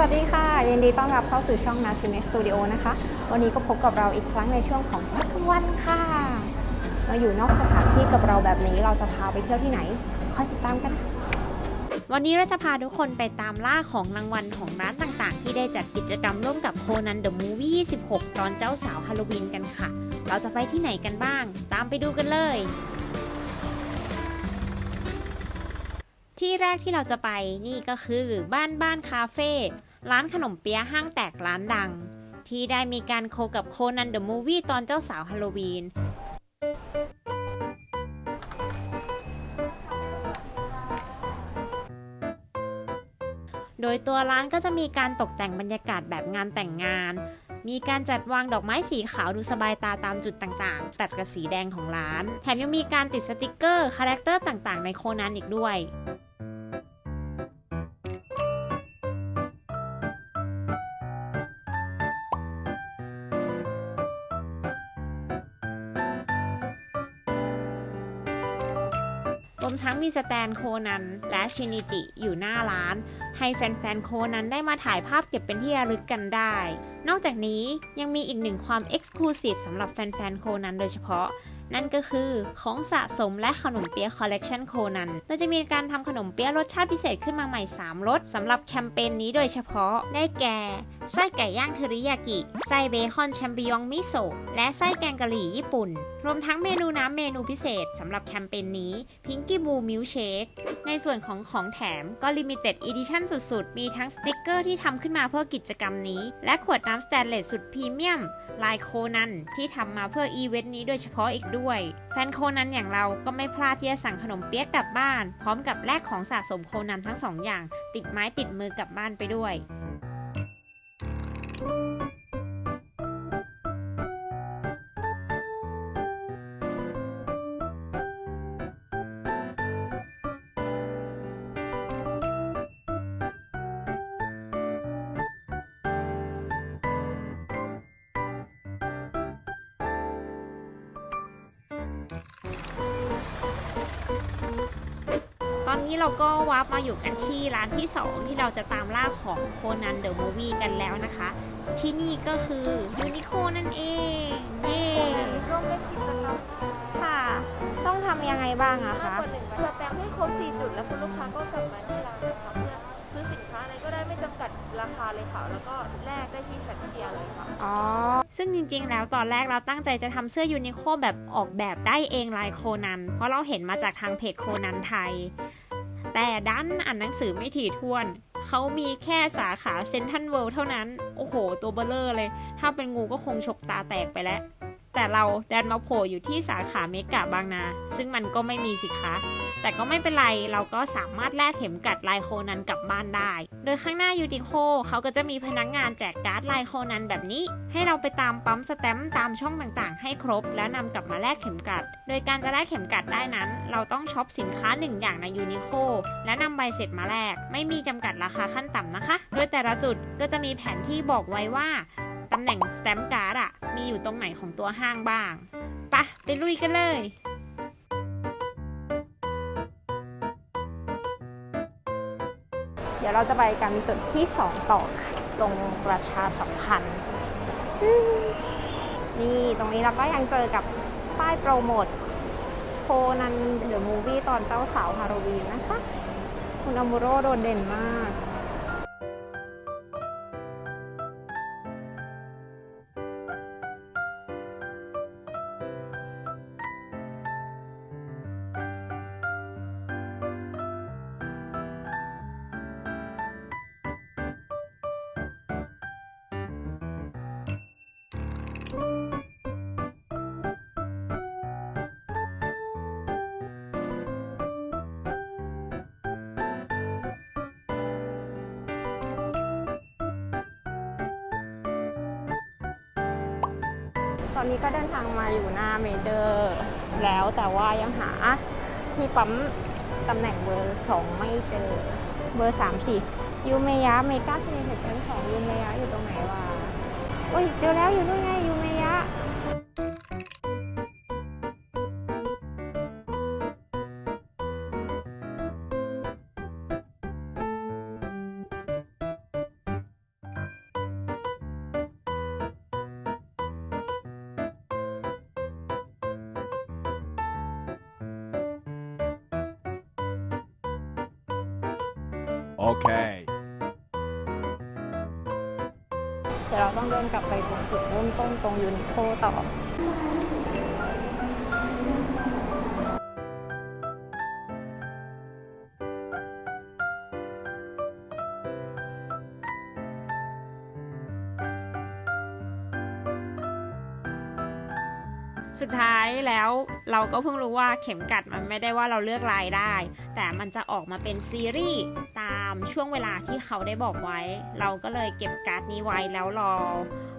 สวัสดีค่ะ ยินดีต้อนรับเข้าสู่ช่องนาชิเนสตูดิโอนะคะ วันนี้ก็พบกับเราอีกครั้งในช่วงของพักวันค่ะ มาอยู่นอกสถานที่กับเราแบบนี้เราจะพาไปเที่ยวที่ไหน คอยติดตามกันนะวันนี้เราจะพาทุกคนไปตามล่าของรางวัลของร้านต่างๆ ที่ได้จัดกิจกรรมร่วมกับโคนันเดอะมูวี่26 ตอนเจ้าสาวฮาโลวีนกันค่ะ เราจะไปที่ไหนกันบ้าง ตามไปดูกันเลย ที่แรกที่เราจะไปนี่ก็คือบ้านบ้านคาเฟ่ ร้านขนมเปี๊ยะห้างแตกร้านดัง ที่ได้มีการโคกับโคนันเดอะมูวี่ตอนเจ้าสาวฮาโลวีน โดยตัวร้านก็จะมีการตกแต่งบรรยากาศแบบงานแต่งงาน มีการจัดวางดอกไม้สีขาวดูสบายตาตามจุดต่างๆ ตัดกับสีแดงของร้าน แถมยังมีการติดสติกเกอร์คาแรคเตอร์ต่างๆ ในโคนันอีกด้วย วมทั้งมีสแตนโคนันและชินิจิอยู่หน้าร้าน ให้แฟนๆโคนันได้มาถ่ายภาพเก็บเป็นที่ระลึกกันได้ นอกจากนี้ยังมีอีกหนึ่งความ Exclusive สำหรับแฟนๆโคนันโดยเฉพาะ นั่นก็คือของสะสมและขนมเปี๊ยะคอลเลกชันโคนันเราจะมีการทำขนมเปี๊ยะรสชาติพิเศษขึ้นมาใหม่ 3 รสสำหรับแคมเปญนี้โดยเฉพาะได้แก่ไส้ไก่ย่างเทริยากิไส้เบคอนแชมปิญองมิโซะและไส้แกงกะหรี่ญี่ปุ่น รวมทั้งเมนูน้ำเมนูพิเศษสำหรับแคมเปญนี้พิงกี้บูมิลเชคในส่วนของของแถมก็ Limited Edition สุดๆ มีทั้งสติกเกอร์ที่ทำขึ้นมาเพื่อกิจกรรมนี้ และขวดน้ำสแตนเลสสุดพรีเมียม ลายโคนันที่ทำมาเพื่ออีเวนต์นี้โดยเฉพาะอีกด้วย แฟนโคนันอย่างเราก็ไม่พลาดที่จะสั่งขนมเปี๊ยกกลับบ้าน พร้อมกับแลกของสะสมโคนันทั้งสองอย่าง ติดไม้ติดมือกลับบ้านไปด้วยต อนนี้เราก็วาร์ปมาอยู่กันที่ร้านที่ 2 ที่เราจะตามล่าของโคนันเดอะมูวี่กันแล้วนะคะ ที่นี่ก็คือยูนิโคนั่นเองเย้ร่วมเล่นกิจกรรมค่ะ ต้องทำยังไงบ้างอะมากคะกว่าหนึ่งสแตมป์ให้ครบ4จุดแล้วคุณลูกค้าก็กลับมาที่ร้านนะคะเพื่อซื้อสินค้าอะไรก็ได้ไม่จำกัดราคาเลยค่ะ แล้วก็แลกได้ที่แคชเชียร์เลยค่ะ อ๋อ ซึ่งจริงๆ แล้วตอนแรกเราตั้งใจจะทำเสื้อยูนิโคแบบออกแบบได้เองลายโคนัน เพราะเราเห็นมาจากทางเพจโคนันไทย แต่ดันอ่านหนังสือไม่ถี่ถ้วน เขามีแค่สาขาเซนทันเวิลด์เท่านั้น โอ้โห ตัวเบลเลอร์เลย ถ้าเป็นงูก็คงฉกตาแตกไปแล้ว แต่เราดันมาโผล่อยู่ที่สาขาเมกะบางนา ซึ่งมันก็ไม่มีสิคะ แต่ก็ไม่เป็นไร เราก็สามารถแลกเข็มกัดลายโคนันกลับบ้านได้ โดยข้างหน้ายูนิโคเขาก็จะมีพนักงานแจกการ์ดลายโคนันแบบนี้ ให้เราไปตามปั๊มสแตมป์ตามช่องต่างๆ ให้ครบ แล้วนำกลับมาแลกเข็มกัด โดยการจะแลกเข็มกัดได้นั้น เราต้องช็อปสินค้าหนึ่งอย่างในยูนิโคและนำใบเสร็จมาแลก ไม่มีจำกัดราคาขั้นต่ำนะคะ โดยแต่ละจุดก็จะมีแผนที่บอกไว้ว่า ตำแหน่งสแตมป์การ์ดอะมีอยู่ตรงไหนของตัวห้างบ้างปะไปลุยกันเลยเดี๋ยวเราจะไปกันจุดที่ 2 ต่อค่ะตรงประชาสัมพันธ์ นี่ตรงนี้เราก็ยังเจอกับป้ายโปรโมทโคนันเดอะมูวี่ตอนเจ้าสาวฮาโลวีนนะคะ คุณอามูโร่โดดเด่นมาก อนนี้ก็เดินทางมาอยู่หน้าเมเจอร์แล้วแต่ว่ายังหาที่ปั๊มตำแหน่งเบอร์สองไม่เจอ เบอร์สามสี่ยูเมยะเมกาเซนเทชั้นสองยูเมยะอยู่ตรงไหนวะโอ้ยเจอแล้วอยู่นู่นไงยูเมยะ Okay. เดี๋ยวเราต้องเดินกลับไปตรงจุดเริ่มต้นตรงยูนิโคต่อ สุดท้ายแล้วเราก็เพิ่งรู้ว่าเข็มกัดมันไม่ได้ว่าเราเลือกลายได้ แต่มันจะออกมาเป็นซีรีส์ตามช่วงเวลาที่เขาได้บอกไว้ เราก็เลยเก็บการ์ดนี้ไว้แล้วรอ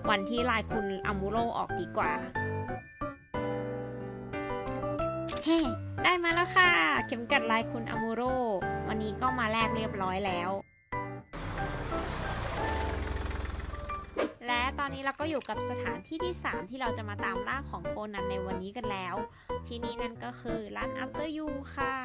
วันที่ลายคุณอามูโรออกดีกว่าเฮ้ได้มาแล้วค่ะ เข็มกัดลายคุณอามูโรวันนี้ก็มาแลกเรียบร้อยแล้ว และตอนนี้เราก็อยู่กับสถานที่ที่ 3 ที่เราจะมาตามล่าของโคนันในวันนี้กันแล้ว ที่นี่นั่นก็คือร้าน After You ค่ะ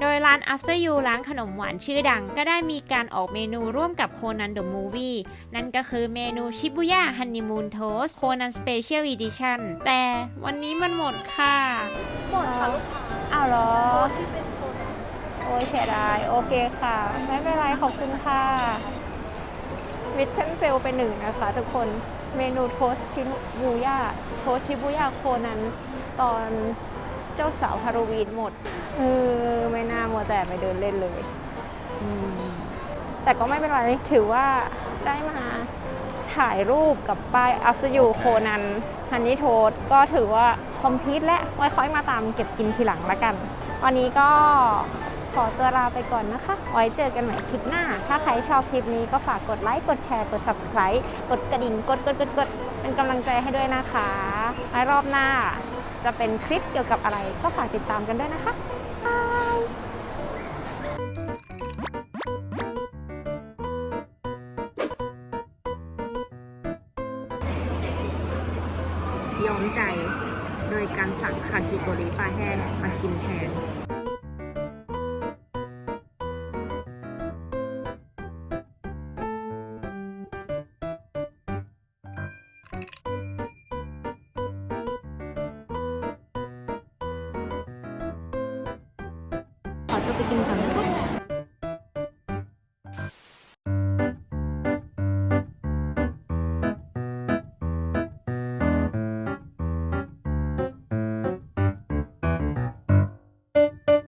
โดยร้าน After You ร้านขนมหวานชื่อดัง ก็ได้มีการออกเมนูร่วมกับโคนันเดอะมูฟวี่นั่นก็คือเมนูชิบุย่าฮันนีมูนโทสโคนันสเปเชียลอีดิชั่นแต่วันนี้มันหมดค่ะ หมดค่ะลูกค้าอ้าวเหรอ สียดาย โอเคค่ะ ไม่เป็นไร ขอบคุณค่ะมิชชั่นเฟลไปหนึ่งนะคะทุกคนเมนูโทสชิบูย่าโทสชิบูย่าโคนันตอนเจ้าสาวฮาโลวีนหมดเออไม่น่ามัวแต่ไปเดินเล่นเลยแต่ก็ไม่เป็นไรถือว่าได้มาถ่ายรูปกับป้ายอัสยูโคนันฮันนี่โทสก็ถือว่าคอมพลีทและไว้ค่อยมาตามเก็บกินทีหลังละกัน วันนี้ก็ ขอตัวลาไปก่อนนะคะ ไว้เจอกันใหม่คลิปหน้า ถ้าใครชอบคลิปนี้ก็ฝากกดไลค์ กดแชร์ กด subscribe กดกระดิ่ง กดกดกดกดเป็นกำลังใจให้ด้วยนะคะไว้รอบหน้าจะเป็นคลิปเกี่ยวกับอะไร ก็ฝากติดตามกันด้วยนะคะบายย้อมใจโดยการสั่งคากิโกริปลาแห้งมากินแทน ขอตัวไปกินก่อนนะคะ